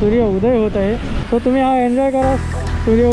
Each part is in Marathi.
सूर्य उदय होत आहे. तो तुम्ही हा एन्जॉय करा. सूर्य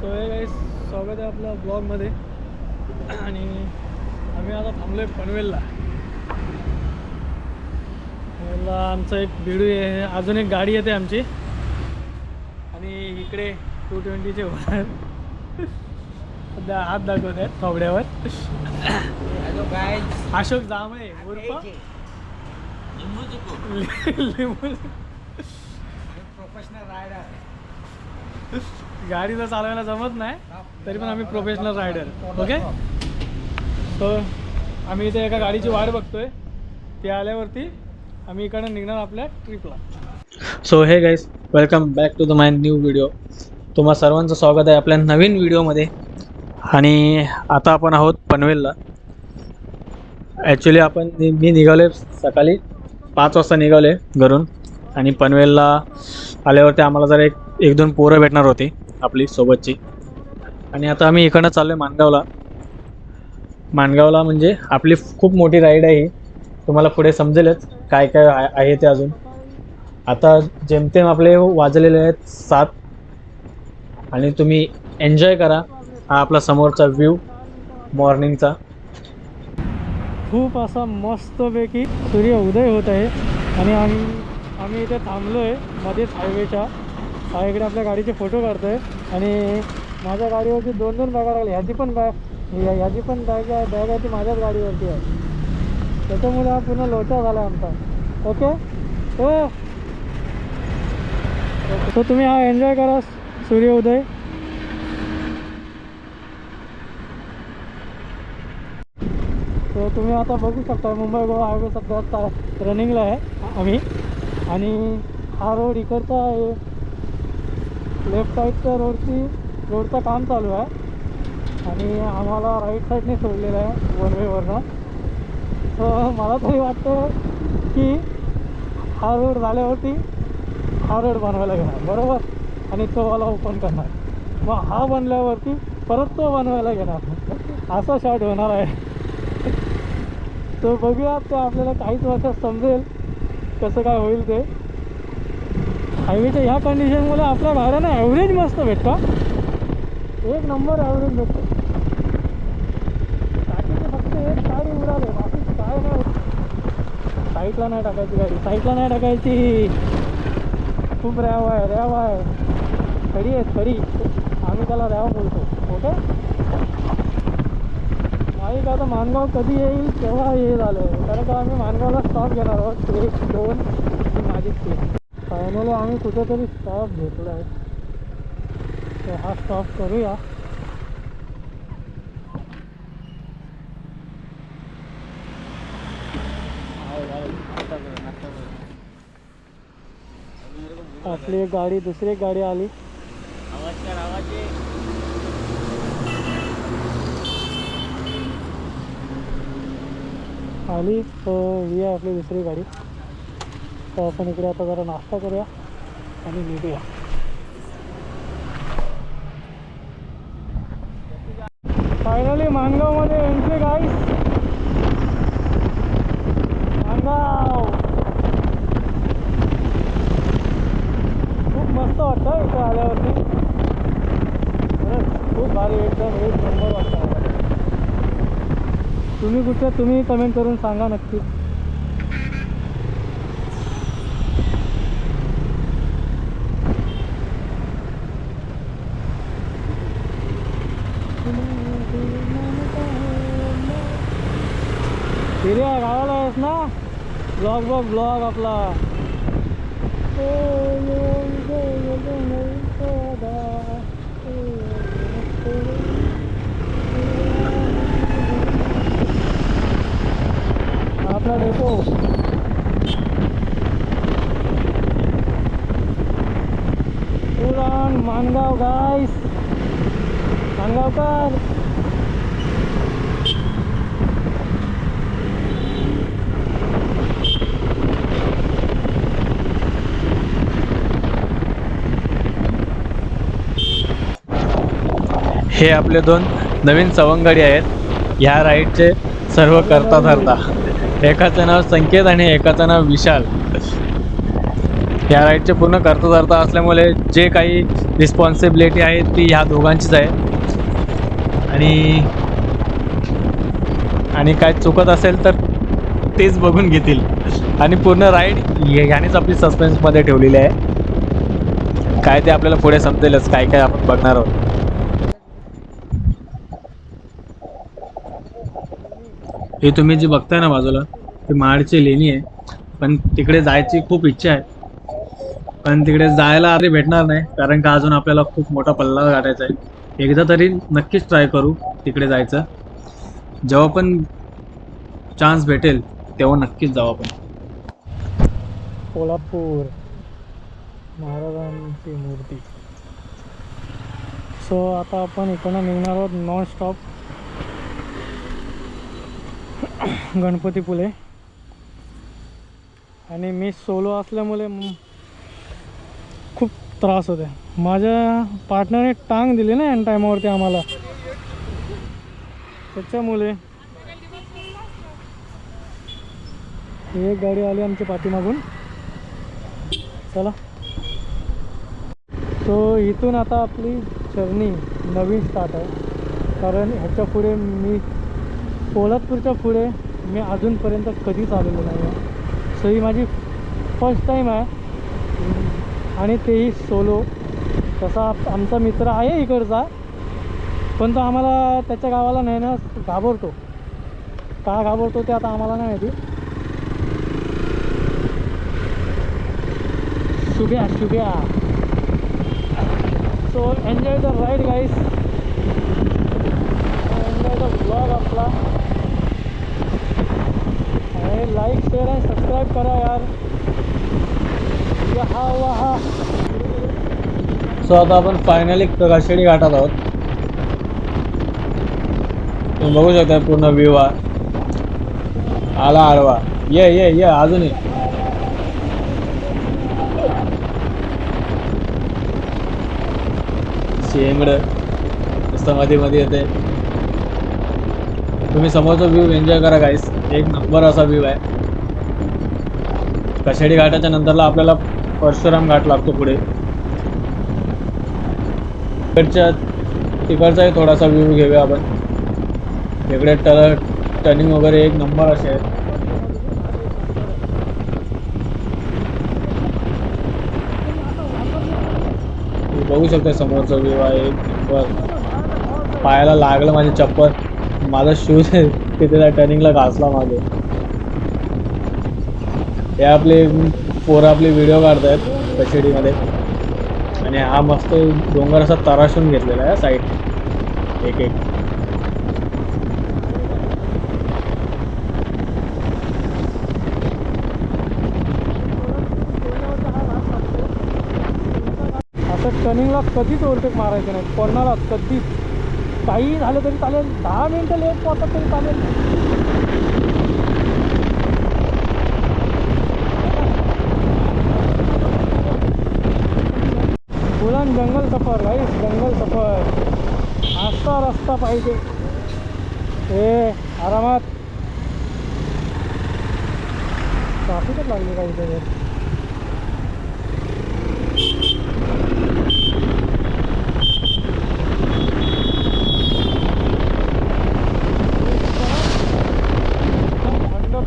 सो हे काही स्वागत आहे आपल्या ब्लॉगमध्ये आणि आम्ही आता थांबलो आहे पनवेलला. पनवेलला आमचं एक बिडू आहे अजून एक गाडी येते आमची. आणि इकडे टू ट्वेंटीचे होणार. सध्या हात दाखवत आहेत थोबड्यावर. अशोक जांभळे उर्फ. लिंबू प्रोफेशनल रायडर गाडी तर चालवायला जमत नाही तरी पण आम्ही प्रोफेशनल रायडर ओके तर आम्ही इथे एका गाडीची वाट बघतोय. ती आल्यावरती आम्ही इकडे निघणार आपल्या ट्रिपला so hey guys welcome back to the my new video तुम्हा सर्वांचं स्वागत आहे आपल्या नवीन व्हिडिओमध्ये आणि आता आपण आहोत पनवेलला. ॲक्च्युली आपण मी निघाले सकाळी पाच वाजता निघाले घरून. आणि पनवेलला आल्यावरती आम्हाला जर एक एक दोन पोरं भेटणार होती. आपली सोबतची. आणि आता आम्ही इकडनं चाललो आहे माणगावला माणगावला म्हणजे आपली खूप मोठी राईड आहे ही. तुम्हाला पुढे समजेलच काय काय आहे आहे ते अजून. आता जेमतेम आपले वाजलेले आहेत सात. आणि तुम्ही एन्जॉय करा हा आपला समोरचा व्ह्यू मॉर्निंगचा खूप असा मस्तपैकी सूर्य उदय होत आहे. आणि आम्ही आम्ही इथे थांबलो आहे मध्येच हायवेच्या हा इकडे आपल्या गाडीचे फोटो काढतो आहे आणि माझ्या गाडीवरती दोन दोन बॅगा लागल्या. ह्याची पण बॅग ह्याची पण बॅग आहे बॅग आहे ती माझ्याच गाडीवरती आहे. त्याच्यामुळे हा पूर्ण लोचा झाला आमचा. ओके? हो. सो तुम्ही हा एन्जॉय करा सूर्योदय तर तुम्ही आता बघू शकता मुंबई गोवा हायवे सध्या रनिंगला आहे आम्ही. आणि हा रोड इकडचा आहे. लेफ्ट साईडच्या रोडची रोडचं काम चालू आहे. आणि आम्हाला राईट साईडने सोडलेलं आहे वन वेवरनं तर मला तरी वाटतं की हा रोड झाल्यावरती हा रोड बनवायला घेणार बरोबर? आणि तो वाला ओपन करणार. मग हा बनल्यावरती परत तो बनवायला घेणार. असा शॉट होणार आहे. तर बघूया ते आपल्याला काहीच वर्षात समजेल कसं काय होईल ते. हायवेच्या ह्या कंडिशनमुळे आपल्या भाड्यानं ॲव्हरेज मस्त भेटतं एक नंबर ॲव्हरेज भेटतो. टाकीचं फक्त एक गाडी उडाले बाकी काय नाही. साईटला नाही टाकायची गाडी. साईटला नाही टाकायची. खूप रॅव आहे रॅव आहे. खडी आहे खडी. आम्ही त्याला रॅव बोलतो. ओके? माहीत आता मानगाव कधी येईल तेव्हा हे झालं. कारण का आम्ही मानगावला स्टॉप घेणार आहोत. एक दोन ही माझी फायनली आम्ही कुठेतरी स्टॉप घेतला तर हा स्टॉप करूया. आपली एक गाडी, दुसरी एक गाडी आली. कर ये आली तर ही आहे आपली दुसरी गाडी. तर आपण इकडे आता जरा नाश्ता करूया आणि निघूया. फायनली मानगावमध्ये एंट्री गाईस मानगाव खूप मस्त वाटतं इथे आल्यावरती. खरंच खूप भारी एकदम एक नंबर वाटतं तुम्ही कुठच्या तुम्ही कमेंट करून सांगा नक्की. हिर्या गावाला आहेस ना ब्लॉग बघ ब्लॉग आपला आपला डेपो उरण मानगाव गाईस मानगावकर हे आपले दोन नवीन सवंगडी आहेत. ह्या राईडचे सर्व करता धरता एकाचं नाव संकेत आणि एकाचं नाव विशाल. या राईडचे पूर्ण करता धरता असल्यामुळे जे काही रिस्पॉन्सिबिलिटी आहे ती ह्या दोघांचीच आहे. आणि आणि काय चुकत असेल तर तेच बघून घेतील. आणि पूर्ण राईड ह्यानेच आपली सस्पेन्समध्ये ठेवलेली आहे. काय ते आपल्याला पुढे समजेलच काय काय आपण बघणार आहोत. हे तुम्ही जे बघताय ना बाजूला ते महाडची लेणी आहे. पण तिकडे जायची खूप इच्छा आहे. पण तिकडे जायला आधी भेटणार नाही कारण का अजून आपल्याला खूप मोठा पल्ला गाठायचा आहे. एकदा तरी नक्कीच ट्राय करू तिकडे जायचं. जेव्हा पण चान्स भेटेल तेव्हा नक्कीच जाऊ आपण. कोल्हापूर महाराजांची मूर्ती. सो आता आपण इकडनं निघणार आहोत नॉन स्टॉप गणपतीपुले आणि मी सोलो असल्यामुळे खूप त्रास होते माझ्या पार्टनरने टांग दिली ना एन टायमावरती आम्हाला. त्याच्यामुळे एक गाडी आली आमच्या पाठीमागून. चला. सो इथून आता आपली जर्नी नवीन स्टार्ट आहे. कारण ह्याच्या पुढे मी पोलादपूरच्या पुढे मी अजूनपर्यंत कधीच आलेलो नाही आहे. सो ही माझी फर्स्ट टाईम आहे. आणि तेही सोलो तसा आमचा मित्र आहे इकडचा. पण तो आम्हाला त्याच्या गावाला नाही ना घाबरतो. का घाबरतो ते आता आम्हाला नाही माहिती. Shubhya Shubhya. So enjoy the ride guys enjoy the blog आपला. लाईक शेअर आणि सबस्क्राईब करा यार. हा सो आता आपण फायनली प्रकाशणी घाटात आहोत. तुम्ही बघू शकता पूर्ण व्ह्यू हा आला आडवा. ये ये ये अजून शेंगड. मध्ये मध्ये येते. तुम्ही समोरचा व्ह्यू एन्जॉय करा गाईस एक नंबर असा व्ह्यू आहे. कशाडी घाटाच्या नंतरला आपल्याला परशुराम घाट लागतो पुढे. तिकडच्या तिकडचाही थोडासा व्ह्यू घेऊया आपण. इकडे टर टर्निंग वगैरे एक नंबर असे आहेत बघू शकता समोरचा व्ह्यू आहे. एक नंबर पायाला लागलं माझी चप्पल. माझा शूज तिथे त्या टर्निंगला घासला मागे. हे आपले पोरं आपले व्हिडिओ काढतायत कशेडीमध्ये आणि हा मस्त डोंगर असा तराशून घेतलेला आहे साईड एक एक. असं टर्निंगला कधीच ओव्हरटेक मारायचं नाही. कोणाला कधीच. काही झालं तरी चालेल. दहा मिनटं लेट पोहोचत तरी चालेल बुलंद जंगल सफर राईस जंगल सफर. असा रस्ता पाहिजे. ए आरामात. ट्राफिकच लागली काही त्याच्यात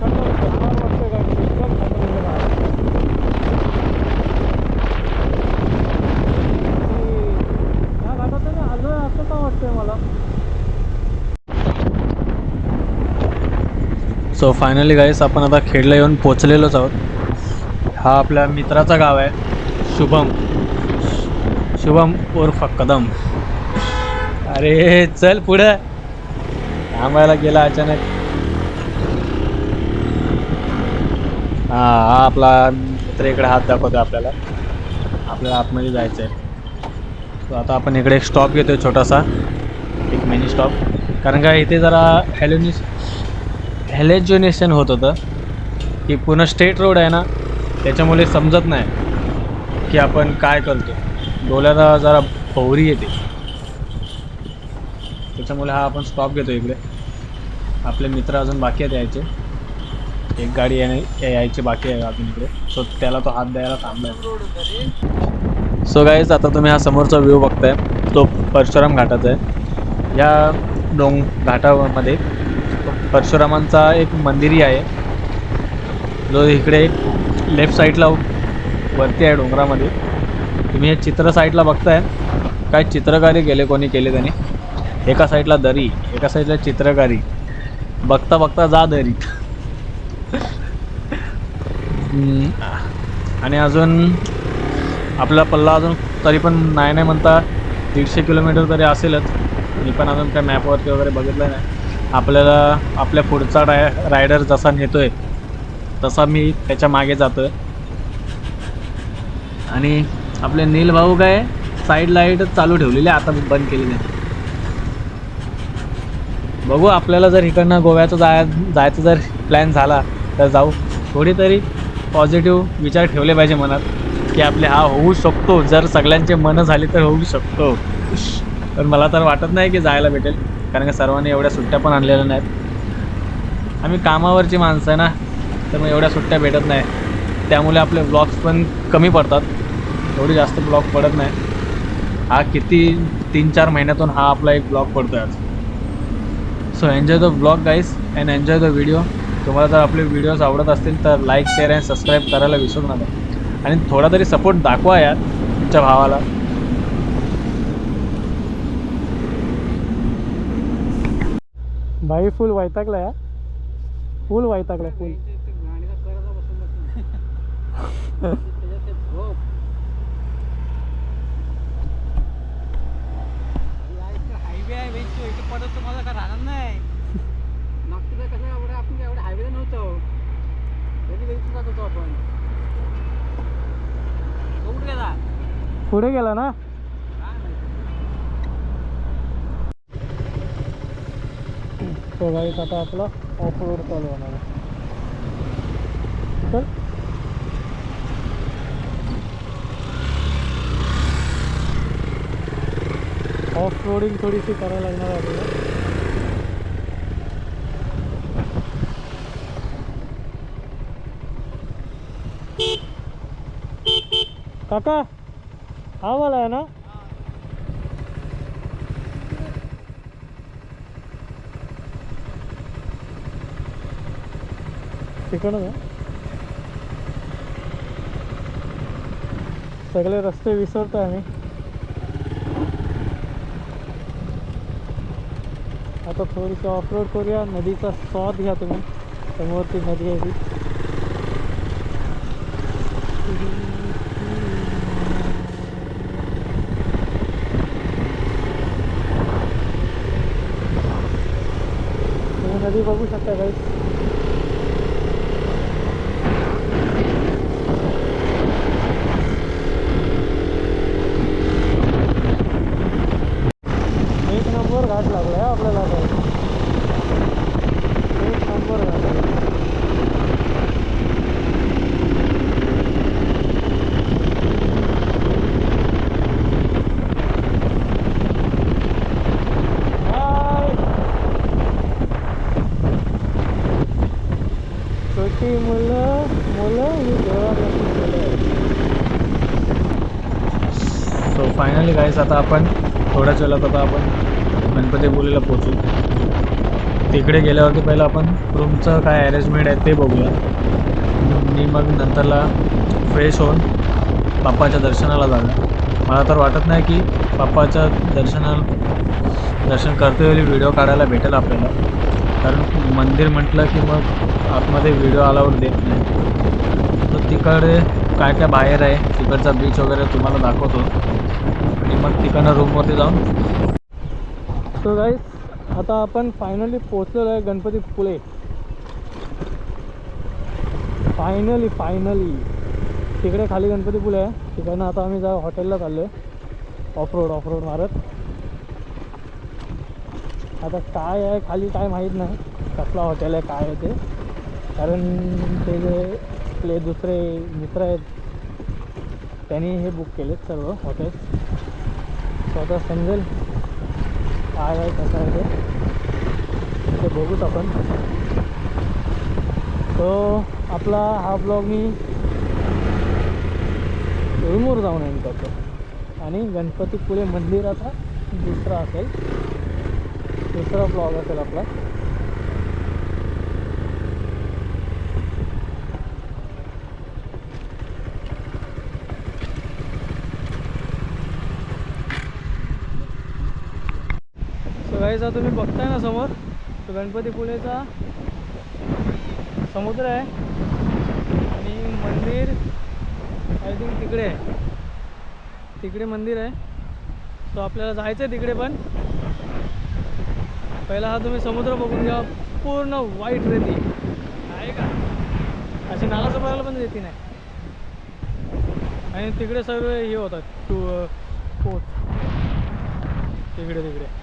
थंड थंड गार वाटतंय गाडी एकदम थंड थंड गार. आणि या घाटात आहे ना आलोय असं का वाटतंय मला सो फायनली गाईस आपण आता खेडला येऊन पोचलेलोच आहोत. हा आपल्या मित्राचा गाव आहे. शुभम. शुभम उर्फ कदम. अरे चल पुढं. थांबायला गेला अचानक. हा हा आपला मित्र इकडे हात दाखवतो आपल्याला. आपल्याला आतमध्ये जायचं आहे सो आता आपण इकडे एक स्टॉप घेतोय छोटासा. एक मिनी स्टॉप कारण का इथे जरा हॅलोनिस हॅलेज्युनेशन होत होतं की पूर्ण स्ट्रेट रोड आहे ना त्याच्यामुळे समजत नाही की आपण काय करतो डोळ्याला जरा भवरी येते. त्याच्यामुळे हा आपण स्टॉप घेतो इकडे. आपले मित्र अजून बाकी आहेत यायचे. एक गाडी याय यायची बाकी आहे अजून इकडे. सो त्याला तो हात द्यायला थांबलाय. सो गाईज आता तुम्ही हा समोरचा व्ह्यू बघताय. तो परशुराम घाटाचा आहे. या डोंग घाटामध्ये परशुरामांचा एक मंदिरही आहे. जो इकडे लेफ्ट साईडला वरती आहे डोंगरामध्ये. तुम्ही हे चित्र साईडला बघताय. काय चित्रकारी केले कोणी केले त्याने? एका साईडला दरी एका साईडला चित्रकारी. बघता बघता जा दरी. आणि अजून आपला पल्ला अजून तरी पण नाही नाही म्हणता दीडशे किलोमीटर तरी असेलच. मी पण अजून काय मॅपवरती वगैरे बघितलं नाही. आपल्याला आपल्या पुढचा राय रायडर जसा नेतोय तसा मी त्याच्यामागे जातोय. आणि आपले नील भाऊ काय साईड लाइट चालू ठेवलेली आहे, आता बंद केलेली आहे बघू आपल्याला जर इकडनं गोव्याचं जाय जायचं जर प्लॅन झाला तर जाऊ. थोडी तरी पॉझिटिव्ह विचार ठेवले पाहिजे मनात की आपले हा होऊ शकतो. जर सगळ्यांचे मनं झाले तर होऊ शकतो. पण मला तर वाटत नाही की जायला भेटेल. कारण का सर्वांनी एवढ्या सुट्ट्या पण आणलेल्या नाहीत. आम्ही कामावरची माणसं आहे ना तर मग एवढ्या सुट्ट्या भेटत नाही. त्यामुळे आपले ब्लॉग्स पण कमी पडतात. एवढे जास्त ब्लॉग पडत नाही. हा किती तीन चार महिन्यातून हा आपला एक ब्लॉग पडतो आज. So enjoy the blog guys and enjoy the video तुम्हाला जर आपले व्हिडिओज आवडत असतील तर लाईक शेअर अँड सबस्क्राईब करायला विसरू नका. आणि थोडा तरी सपोर्ट दाखवा यार तुमच्या भावाला. बाई फुल वैतागलाय या फुल वैतागला फुल. हायवे आहे वेचतो इथे पडत तुम्हाला काय राहणार नाही नागपूरला कसं एवढं आपण एवढं हायवेला नव्हतो कधी वेचून जात होतो आपण तो कुठे गेला पुढे गेला ना काय माहिती. तो गाईस आता आपला ऑफ रोड चालू होणार आहे. चल ऑफ रोडिंग थोडीशी करायला लागणार आहे आपल्याला. काका हा वाला आहे ना? तिकडं आहे सगळे रस्ते विसरतो आम्ही. आता थोडीशी ऑफरोड करूया नदीचा स्वाद घ्या तुम्ही. समोरची नदी आहे ती. तुम्ही नदी बघू शकता काही एक नंबर घाट लागलाय आपल्याला आता. एक नंबर घाट आहे. हाय. छोटी मुलं मुलं ही देवाला सो फायनली गाईस आता आपण थोड्याच वेळात आता आपण गणपतीपुलेला पोचू तिकडे गेल्यावरती पहिलं आपण रूमचं काय अरेंजमेंट आहे ते बघूया. मी मग नंतरला फ्रेश होऊन बाप्पाच्या दर्शनाला जाऊया. मला तर वाटत नाही की बाप्पाच्या दर्शना दर्शन करतेवेळी व्हिडिओ काढायला भेटेल आपल्याला. कारण मंदिर म्हटलं की मग आतमध्ये व्हिडिओ अलाउड देत नाही. तर तिकडे काय काय बाहेर आहे तिकडचा बीच वगैरे तुम्हाला दाखवतो. मग तिकडनं रूमवरती जाऊन. सो गाईस आता आपण फायनली पोचलेलो आहे गणपतीपुळे फायनली फायनली तिकडे खाली गणपतीपुळे आहे. तिकडनं आता आम्ही जा हॉटेलला चाललो आहे ऑफ रोड ऑफ रोड मारत. आता काय आहे खाली काय माहीत नाही. कसला हॉटेल आहे काय आहे ते. कारण ते जे आपले दुसरे मित्र आहेत त्यांनी हे बुक केलेत सर्व हॉटेल्स स्वतः समजेल काय आहे कसं आहे ते. ते बघूच आपण. तो आपला हा ब्लॉग मी रूमवर जाऊन येईन करतो आणि गणपतीपुळे मंदिराचा दुसरा असेल. दुसरा ब्लॉग असेल आपला. सो तुम्ही बघताय ना समोर तो गणपतीपुळेचा समुद्र आहे. आणि मंदिर आय थिंक तिकडे आहे. तिकडे मंदिर आहे. सो आपल्याला जायचं आहे तिकडे पण. पहिला हा तुम्ही समुद्र बघून घ्या पूर्ण वाईट रेती. आहे का? अशी नाला बघायला पण रेती नाही. आणि तिकडे सर्व हे होतात टू पोट तिकडे तिकडे.